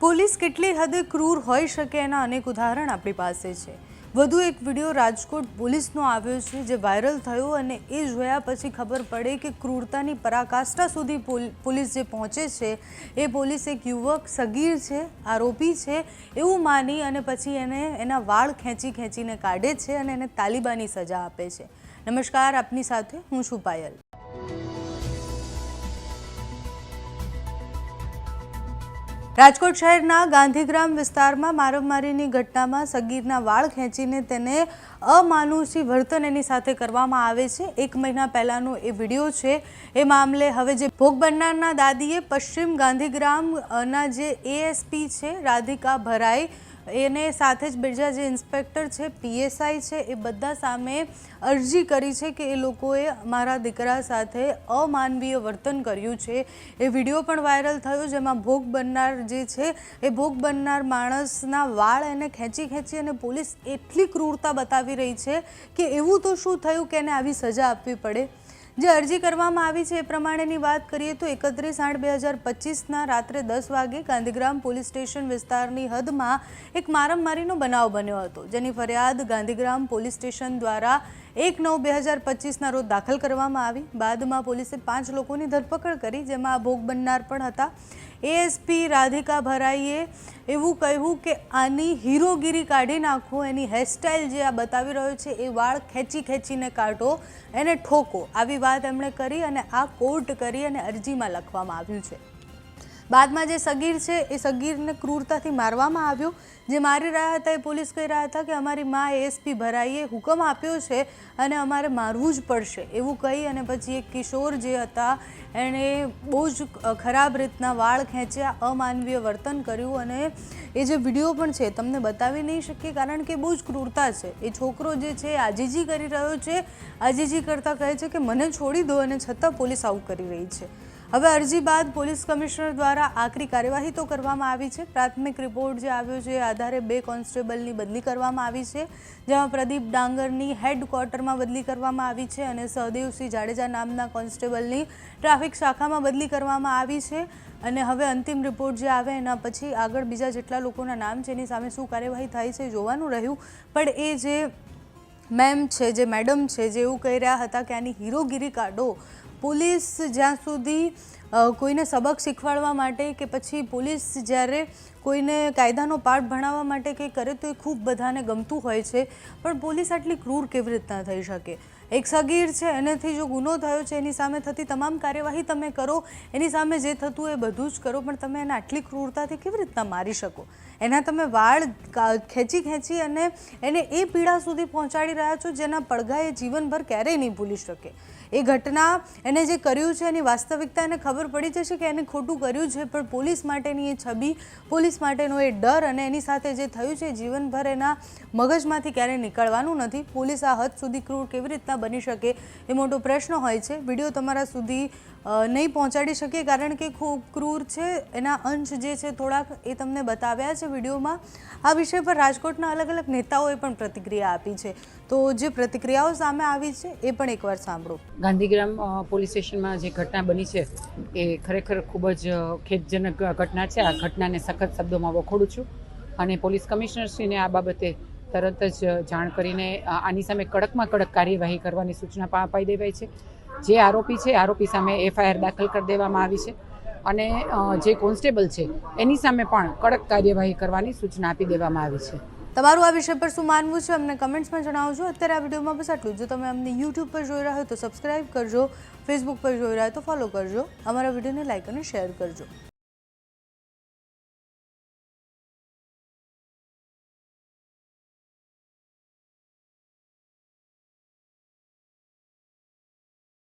Police કેટલી હદે ક્રૂર હોઈ શકે એના અનેક ઉદાહરણ આપણી પાસે છે. વધુ એક વીડિયો રાજકોટ પોલીસનો આવ્યો છે જે વાયરલ થયો અને એ જોયા પછી ખબર પડે કે ક્રૂરતાની પરાકાષ્ઠા સુધી પોલ- પોલીસ જે પહોંચે છે, એ પોલીસ એક યુવક, સગીર છે, આરોપી છે, એવું માની અને પછી એને એના વાળ ખેંચી ખેંચીને કાઢે છે અને એને તાલિબાની સજા આપે છે. નમસ્કાર, આપની સાથે હું છું પાયલ. રાજકોટ શહેરના ગાંધીગ્રામ વિસ્તારમાં મારામારીની ઘટનામાં સગીરના વાળ ખેંચીને તેને અમાનુષી વર્તન એની સાથે કરવામાં આવે છે. એક મહિના પહેલાંનો એ વીડિયો છે. એ મામલે હવે જે ભોગ બનનારના દાદીએ પશ્ચિમ ગાંધીગ્રામના જે એએસપી છે, રાધિકા ભરાઈ એને સાથે જ બીજા જે ઇન્સ્પેક્ટર છે, પીએસઆઈ છે, એ બધા સામે અરજી કરી છે કે એ લોકોએ મારા દીકરા સાથે અમાનવીય વર્તન કર્યું છે. એ વીડિયો પણ વાયરલ થયો જેમાં ભોગ બનનાર જે છે, એ ભોગ બનનાર માણસના વાળ એને ખેંચી ખેંચી અને પોલીસ એટલી ક્રૂરતા બતાવી રહી છે કે એવું તો શું થયું કે એને આવી સજા આપવી પડે? જે અરજી કરવામાં આવી છે એ પ્રમાણેની વાત કરીએ તો એકત્રીસ આઠ બે હજાર પચીસના રાત્રે દસ વાગે ગાંધીગ્રામ પોલીસ સ્ટેશન વિસ્તારની હદમાં એક મારામારીનો બનાવ બન્યો હતો. જેની ફરિયાદ ગાંધીગ્રામ પોલીસ સ્ટેશન દ્વારા એક નવ બે હજાર પચીસના રોજ દાખલ કરવામાં આવી. બાદમાં પોલીસે પાંચ લોકોની ધરપકડ કરી, જેમાં આ ભોગ બનનાર પણ હતા. એએસપી રાધિકા ભરાઈએ એવું કહ્યું કે આની હીરોગીરી કાઢી નાખો, એની હેરસ્ટાઇલ જે આ બતાવી રહ્યો છે, એ વાળ ખેંચી ખેંચીને કાઢો, એને ઠોકો. આવી વાત એમણે કરી અને આ કોર્ટ કરી અને અરજીમાં લખવામાં આવ્યું છે. બાદમાં જે સગીર છે, એ સગીરને ક્રૂરતાથી મારવામાં આવ્યો. જે મારી રહ્યા હતા, એ પોલીસ કહી રહ્યા હતા કે અમારી મા એએસપી ભરાઈએ હુકમ આપ્યો છે અને અમારે મારવું જ પડશે. એવું કહી અને પછી એક કિશોર જે હતા, એણે બહુ જ ખરાબ રીતના વાળ ખેંચ્યા, અમાનવીય વર્તન કર્યું અને એ જે વીડિયો પણ છે, તમને બતાવી નહીં શકીએ કારણ કે બહુ જ ક્રૂરતા છે. એ છોકરો જે છે આજીજી કરી રહ્યો છે. આજીજી કરતાં કહે છે કે, મને છોડી દો અને છતાં પોલીસ આવું કરી રહી છે. હવે અરજી બાદ પોલીસ કમિશનર દ્વારા આકરી કાર્યવાહી તો કરવામાં આવી છે. પ્રાથમિક રિપોર્ટ જે આવ્યો છે એ આધારે બે કોન્સ્ટેબલની બદલી કરવામાં આવી છે, જેમાં પ્રદીપ ડાંગરની હેડક્વાર્ટરમાં બદલી કરવામાં આવી છે અને સહદેવસિંહ જાડેજા નામના કોન્સ્ટેબલની ટ્રાફિક શાખામાં બદલી કરવામાં આવી છે. અને હવે અંતિમ રિપોર્ટ જે આવે એના પછી આગળ બીજા જેટલા લોકોના નામ છે, એની સામે શું કાર્યવાહી થાય છે જોવાનું રહ્યું. પણ એ જે મેમ છે, જે મેડમ છે, જે એવું કહી રહ્યા હતા કે આની હીરોગીરી કાઢો પોલીસ જ્યાં સુધી કોઈને સબક શીખવાડવા માટે કે પછી પોલીસ જ્યારે કોઈને કાયદાનો પાઠ ભણાવવા માટે કંઈ કરે તો એ ખૂબ બધાને ગમતું હોય છે. પણ પોલીસ આટલી ક્રૂર કેવી રીતના થઈ શકે? એક સગીર છે, એનેથી જો ગુનો થયો છે, એની સામે થતી તમામ કાર્યવાહી તમે કરો, એની સામે જે થતું એ બધું જ કરો, પણ તમે એને આટલી ક્રૂરતાથી કેવી રીતના મારી શકો? એના તમે વાળ ખેંચી ખેંચી અને એને એ પીડા સુધી પહોંચાડી રહ્યા છો, જેના પડઘા એ જીવનભર ક્યારેય નહીં ભૂલી શકે. એ ઘટના એને જે કર્યું છે એની વાસ્તવિકતા એને ખબર પડી જશે કે એને ખોટું કર્યું છે, પણ પોલીસ માટેની એ છબી, પોલીસ માટેનો એ ડર અને એની સાથે જે થયું છે જીવનભર એના મગજમાંથી ક્યારેય નીકળવાનું નથી. પોલીસ આ હદ સુધી ક્રૂર કેવી રીતના બની શકે એ મોટો પ્રશ્ન હોય છે. વીડિયો તમારા સુધી નહીં પહોંચાડી શકીએ કારણ કે ખૂબ ક્રૂર છે. એના અંશ જે છે થોડાક એ તમને બતાવ્યા છે વિડીયોમાં. આ વિષય પર રાજકોટના અલગ અલગ નેતાઓએ પણ પ્રતિક્રિયા આપી છે. તો જે પ્રતિક્રિયાઓ સામે આવી છે એ પણ એકવાર સાંભળો. ગાંધીગ્રામ પોલીસ સ્ટેશનમાં જે ઘટના બની છે એ ખરેખર ખૂબ જ ખેદજનક ઘટના છે. આ ઘટનાને સખત શબ્દોમાં વખોડું છું અને પોલીસ કમિશનરશ્રીને આ બાબતે તરત જ જાણ કરીને આની સામે કડકમાં કડક કાર્યવાહી કરવાની સૂચના અપાઈ દેવાઈ છે. જે આરોપી છે, આરોપી સામે એફઆઈઆર દાખલ કરી દેવામાં આવી છે અને જે કોન્સ્ટેબલ છે, એની સામે પણ કડક કાર્યવાહી કરવાની સૂચના આપી દેવામાં આવી છે. તમારું આ વિષય પર શું માનવું છે, અમને કમેન્ટ્સમાં જણાવજો. અત્યારે આ વિડીયોમાં બસ આટલું જો તમે અમને યુટ્યુબ પર જોઈ રહ્યા હોય તો સબસ્ક્રાઇબ કરજો, ફેસબુક પર જોઈ રહ્યા હોય તો ફોલો કરજો. અમારા વિડીયોને લાઇક અને શેર કરજો.